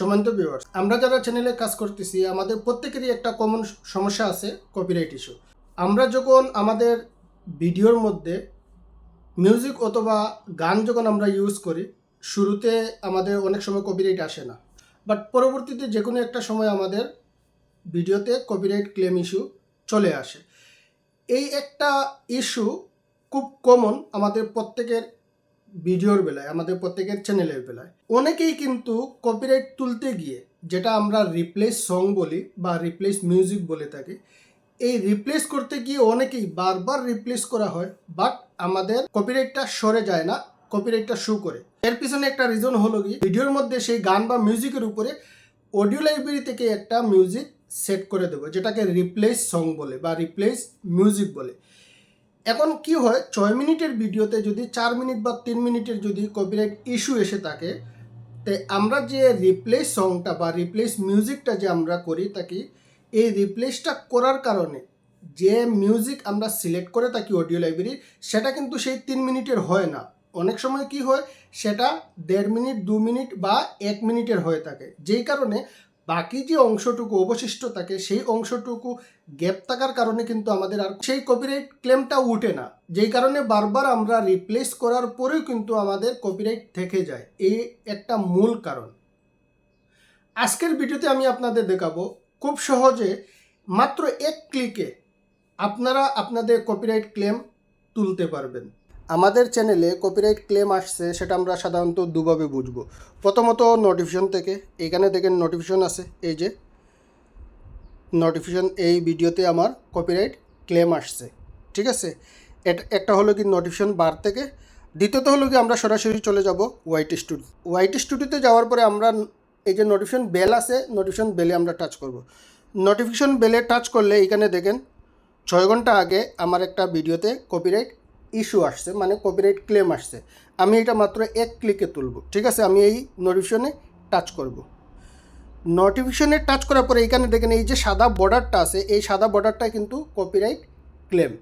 সমান্ত viewers আমরা যারা চ্যানেলে কাজ করতেছি, আমাদের প্রত্যেকেরই একটা কমন সমস্যা আছে কপিরাইট ইস্যু আমরা যখন আমাদের ভিডিওর মধ্যে মিউজিক অথবা গান যখন আমরা ইউজ করি, শুরুতে আমাদের অনেক সময় কপিরাইট আসে না। বাট পরবর্তীতে যে কোনো একটা সময় আমাদের ভিডিওতে কপিরাইট ক্লেম ইস্যু চলে আসে। এই একটা ইস্যু খুব কমন আমাদের প্রত্যেকের ভিডিওর বেলায়, আমাদের প্রত্যেকের চ্যানেলের বেলায়। অনেকেই কিন্তু কপিরাইট তুলতে গিয়ে, যেটা আমরা রিপ্লেস সং বলি বা রিপ্লেস মিউজিক বলে থাকি, এই রিপ্লেস করতে গিয়ে অনেকেই বারবার রিপ্লেস করা হয় বাট আমাদের কপিরাইটটা সরে যায় না কপিরাইটটা শো করে। এর পিছনে একটা রিজন হলো কি ভিডিওর মধ্যে সেই গান বা মিউজিকের উপরে অডিও লাইব্রেরি থেকে একটা মিউজিক সেট করে দেবো, যেটাকে রিপ্লেস সং বলে বা রিপ্লেস মিউজিক বলে। এখন কি হয়, ছয় মিনিটের ভিডিওতে যদি চার মিনিট বা তিন মিনিটের যদি কপিরাইট ইস্যু এসে থাকে তাই আমরা যে রিপ্লেস সংটা বা রিপ্লেস মিউজিকটা যে আমরা করি থাকি, এই রিপ্লেসটা করার কারণে যে মিউজিক আমরা সিলেক্ট করে থাকি অডিও লাইব্রেরি সেটা কিন্তু সেই তিন মিনিটের হয় না। অনেক সময় কি হয়, সেটা দেড় মিনিট, দু মিনিট বা এক মিনিটের হয়ে থাকে। যেই কারণে বাকি যে অংশটুকু, অবশিষ্ট থাকে, সেই অংশটুকু গ্যাপ থাকার কারণে কিন্তু আমাদের আর সেই কপিরাইট ক্লেমটা উঠে না। যেই কারণে বারবার আমরা রিপ্লেস করার পরেও কিন্তু আমাদের কপিরাইট থেকে যায়। এই একটা মূল কারণ। আজকের ভিডিওতে আমি আপনাদের দেখাবো, খুব সহজে মাত্র এক ক্লিকে আপনারা আপনাদের কপিরাইট ক্লেম তুলতে পারবেন। আমাদের চ্যানেলে কপিরাইট ক্লেম আসছে, সেটা আমরা সাধারণত দুভাবে বুঝব। প্রথমত নোটিফিকেশন থেকে, এখানে দেখেন নোটিফিকেশন আছে, এই যে নোটিফিকেশন এই ভিডিওতে আমার কপিরাইট ক্লেম আসছে, ঠিক আছে? একটা হলো কি নোটিফিকেশন বার থেকে, দ্বিতীয়ত হলো কি আমরা সরাসরি চলে যাব ওয়াইটি স্টুডিও ওয়াইটি স্টুডিওতে যাওয়ার পরে আমরা এই যে নোটিফিকেশন বেল আছে নোটিফিকেশন বেলে আমরা টাচ করব। নোটিফিকেশন বেলে টাচ করলে এখানে দেখেন, ছয় ঘণ্টা আগে আমার একটা ভিডিওতে কপিরাইট ইস্যু আসছে মানে কপিরাইট ক্লেম আসছে, আমি এটা মাত্র এক ক্লিকে তুলব, ঠিক আছে? আমি এই নোটিফিকেশনে টাচ করব। নোটিফিকেশনে টাচ করার পরে এখানে দেখেন এই যে সাদা বর্ডারটা আছে, এই সাদা বর্ডারটা কিন্তু কপিরাইট ক্লেম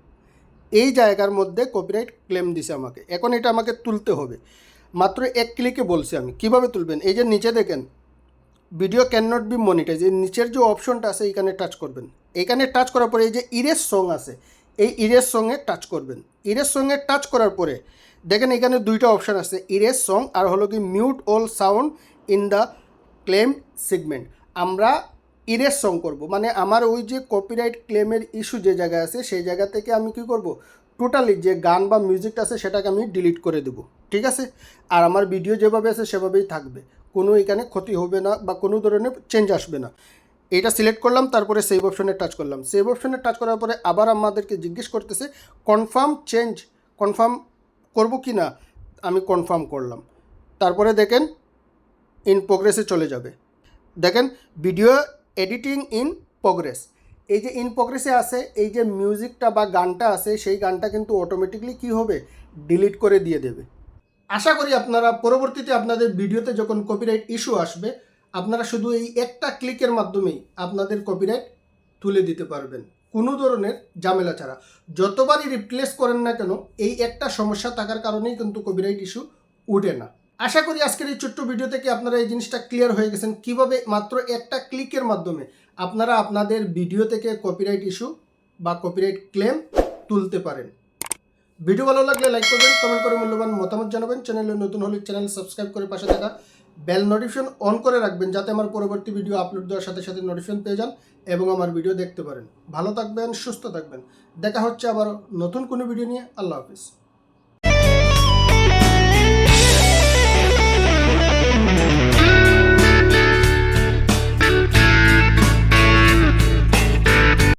এই জায়গার মধ্যে কপিরাইট ক্লেম দিছে আমাকে। এখন এটা আমাকে তুলতে হবে। মাত্র এক ক্লিকে বলছি আমি। কীভাবে তুলবেন? এই যে নিচে দেখেন video can not be monetize এই নিচের যে অপশনটা আছে, এখানে টাচ করবেন। এখানে টাচ করার পরে এই যে ইরেস সং আছে এই ইরেস সঙ্গে টাচ করবেন। ইরের সঙ্গে টাচ করার পরে, দেখেন এখানে দুইটা অপশান আছে ইরেস সং আর হলো কি mute all sound in the claim segment আমরা ইরেস সং করব মানে আমার ওই যে কপিরাইট ক্লেমের ইস্যু যে জায়গায় আছে, সেই জায়গা থেকে আমি কি করব? টোটালি যে গান বা মিউজিকটা আছে, সেটাকে আমি ডিলিট করে দেবো, ঠিক আছে? আর আমার ভিডিও যেভাবে আছে, সেভাবেই থাকবে। কোনো এখানে ক্ষতি হবে না বা কোনো ধরনের চেঞ্জ আসবে না। এটা সিলেক্ট করলাম, তারপরে সেভ অপশনে টাচ করলাম। সেভ অপশনে টাচ করার পরে আবার আমাদেরকে জিজ্ঞেস করতেছে কনফার্ম চেঞ্জ কনফার্ম করব কি না? আমি কনফার্ম করলাম। তারপরে দেখেন ইন প্রোগ্রেসে চলে যাবে। দেখেন ভিডিও এডিটিং ইন প্রোগ্রেস এই যে ইন প্রোগ্রেসে আছে, এই যে মিউজিকটা বা গানটা আছে, সেই গানটা কিন্তু অটোমেটিকলি কী হবে? ডিলিট করে দিয়ে দেবে। আশা করি আপনারা পরবর্তীতে আপনাদের ভিডিওতে যখন কপিরাইট ইস্যু আসবে আপনারা শুধু এই একটা ক্লিকের মাধ্যমেই আপনাদের কপিরাইট তুলে দিতে পারবেন। কোনো ধরনের ঝামেলা ছাড়া। যতবারই রিপ্লেস করেন না কেন, এই একটা সমস্যা থাকার কারণেই কিন্তু কপিরাইট ইস্যু উঠে না। আশা করি আজকের এই ছোট্ট ভিডিও থেকে আপনারা এই জিনিসটা ক্লিয়ার হয়ে গেছেন। কীভাবে মাত্র একটা ক্লিকের মাধ্যমে আপনারা আপনাদের ভিডিও থেকে কপিরাইট ইস্যু বা কপিরাইট ক্লেম তুলতে পারেন। ভিডিও ভালো লাগলে লাইক করবেন কমেন্ট করে মূল্যবান মতামত জানাবেন। চ্যানেলে নতুন হলে চ্যানেল সাবস্ক্রাইব করে পাশে থাকা। বেল নোটিফিকেশন অন করে রাখবেন যাতে আমার পরবর্তী ভিডিও আপলোড দেওয়ার সাথে সাথে নোটিফিকেশন পেয়ে যান এবং আমার ভিডিও দেখতে পারেন। ভালো থাকবেন, সুস্থ থাকবেন। দেখা হচ্ছে আবার নতুন কোনো ভিডিও নিয়ে। আল্লাহ হাফিজ।